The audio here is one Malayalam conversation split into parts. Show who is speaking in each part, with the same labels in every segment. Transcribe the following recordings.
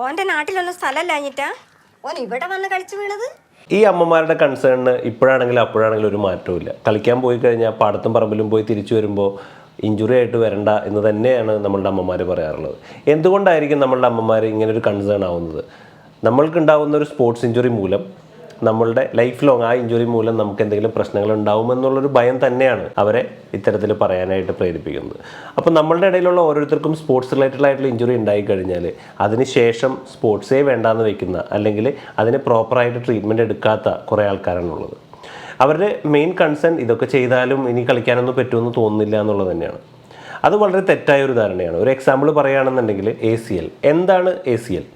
Speaker 1: ഓന്റെ നാട്ടിലൊന്നും സ്ഥലമല്ലാഞ്ഞിട്ടാ ഓൻ ഇവിടെ വന്ന് കളിച്ചു വീണത്.
Speaker 2: ഈ അമ്മമാരുടെ കൺസേണിന് ഇപ്പോഴാണെങ്കിലും അപ്പോഴാണെങ്കിലും ഒരു മാറ്റവും കളിക്കാൻ പോയി കഴിഞ്ഞാൽ പാടത്തും പറമ്പിലും പോയി തിരിച്ചു വരുമ്പോൾ ഇഞ്ചുറി ആയിട്ട് വരണ്ട എന്ന് തന്നെയാണ് നമ്മളുടെ അമ്മമാർ പറയാറുള്ളത്. എന്തുകൊണ്ടായിരിക്കും നമ്മളുടെ അമ്മമാർ ഇങ്ങനെ ഒരു കൺസേൺ ആവുന്നത്? നമ്മൾക്കുണ്ടാവുന്ന ഒരു സ്പോർട്സ് ഇഞ്ചുറി മൂലം നമ്മളുടെ ലൈഫ് ലോങ് ആ ഇഞ്ചുറി മൂലം നമുക്ക് എന്തെങ്കിലും പ്രശ്നങ്ങൾ ഉണ്ടാവുമെന്നുള്ളൊരു ഭയം തന്നെയാണ് അവരെ ഇത്തരത്തിൽ പറയാനായിട്ട് പ്രേരിപ്പിക്കുന്നത്. അപ്പോൾ നമ്മളുടെ ഇടയിലുള്ള ഓരോരുത്തർക്കും സ്പോർട്സ് റിലേറ്റഡ് ആയിട്ടുള്ള ഇഞ്ചുറി ഉണ്ടായിക്കഴിഞ്ഞാൽ അതിനുശേഷം സ്പോർട്സേ വേണ്ടാന്ന് വെക്കുന്ന അല്ലെങ്കിൽ അതിന് പ്രോപ്പറായിട്ട് ട്രീറ്റ്മെന്റ് എടുക്കാത്ത കുറേ ആൾക്കാരാണുള്ളത് അവരുടെ മെയിൻ കൺസേൺ ഇതൊക്കെ ചെയ്താലും ഇനി കളിക്കാനൊന്നും പറ്റുമെന്ന് തോന്നുന്നില്ല എന്നുള്ളത് തന്നെയാണ്. അത് വളരെ തെറ്റായ ഒരു ധാരണയാണ്. ഒരു എക്സാമ്പിൾ പറയുകയാണെന്നുണ്ടെങ്കിൽ എ സി എൽ എന്താണ് എ സി എൽ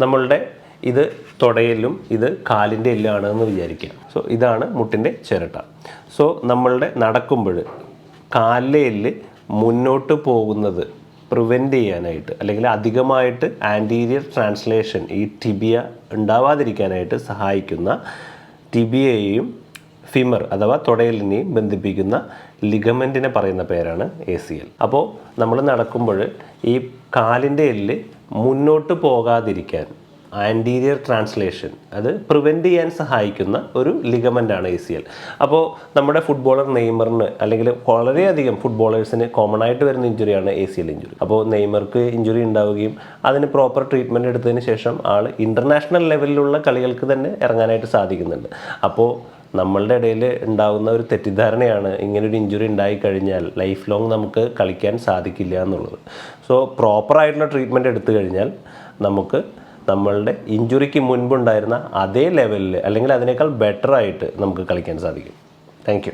Speaker 2: നമ്മളുടെ ഇത് തുടയിലും ഇത് കാലിന്റെ എല്ലാണ് എന്ന് വിചാരിക്കുക സോ ഇതാണ് മുട്ടിന്റെ ചിരട്ട. സോ നമ്മളുടെ നടക്കുമ്പോൾ കാലിലെ എല്ല് മുന്നോട്ട് പോകുന്നത് പ്രിവെന്റ് ചെയ്യാനായിട്ട് അല്ലെങ്കിൽ അധികമായിട്ട് ആന്റീരിയർ ട്രാൻസ്ലേഷൻ ഈ ടിബിയ ഉണ്ടാവാതിരിക്കാനായിട്ട് സഹായിക്കുന്ന ടിബിയയെയും ഫിമർ അഥവാ തുടയലിനെയും ബന്ധിപ്പിക്കുന്ന ലിഗമെന്റിനെ പറയുന്ന പേരാണ് എ സി എൽ അപ്പോൾ നമ്മൾ നടക്കുമ്പോൾ ഈ കാലിന്റെ എല്ല് മുന്നോട്ട് പോകാതിരിക്കാൻ ആന്റീരിയർ ട്രാൻസ്ലേഷൻ അത് പ്രിവെന്റ് ചെയ്യാൻ സഹായിക്കുന്ന ഒരു ലിഗമെന്റാണ് എ സി എൽ അപ്പോൾ നമ്മുടെ ഫുട്ബോളർ നെയ്മറിന് അല്ലെങ്കിൽ വളരെയധികം ഫുട്ബോളേഴ്സിന് കോമൺ ആയിട്ട് വരുന്ന ഇഞ്ചുറിയാണ് എ സി എൽ ഇഞ്ചുറി അപ്പോൾ നെയ്മർക്ക് ഇഞ്ചുറി ഉണ്ടാവുകയും അതിന് പ്രോപ്പർ ട്രീറ്റ്മെന്റ് എടുത്തതിന് ശേഷം ആൾ ഇന്റർനാഷണൽ ലെവലിലുള്ള കളികൾക്ക് തന്നെ ഇറങ്ങാനായിട്ട് സാധിക്കുന്നുണ്ട്. അപ്പോൾ നമ്മളുടെ ഇടയിൽ ഉണ്ടാകുന്ന ഒരു തെറ്റിദ്ധാരണയാണ് ഇങ്ങനൊരു ഇഞ്ചുറി ഉണ്ടായി കഴിഞ്ഞാൽ ലൈഫ് ലോങ് നമുക്ക് കളിക്കാൻ സാധിക്കില്ല എന്നുള്ളത്. സോ പ്രോപ്പറായിട്ടുള്ള ട്രീറ്റ്മെന്റ് എടുത്തു കഴിഞ്ഞാൽ നമുക്ക് നമ്മളുടെ ഇഞ്ചുറിക്ക് മുൻപുണ്ടായിരുന്ന അതേ ലെവലിൽ അല്ലെങ്കിൽ അതിനേക്കാൾ ബെറ്ററായിട്ട് നമുക്ക് കളിക്കാൻ സാധിക്കും. താങ്ക്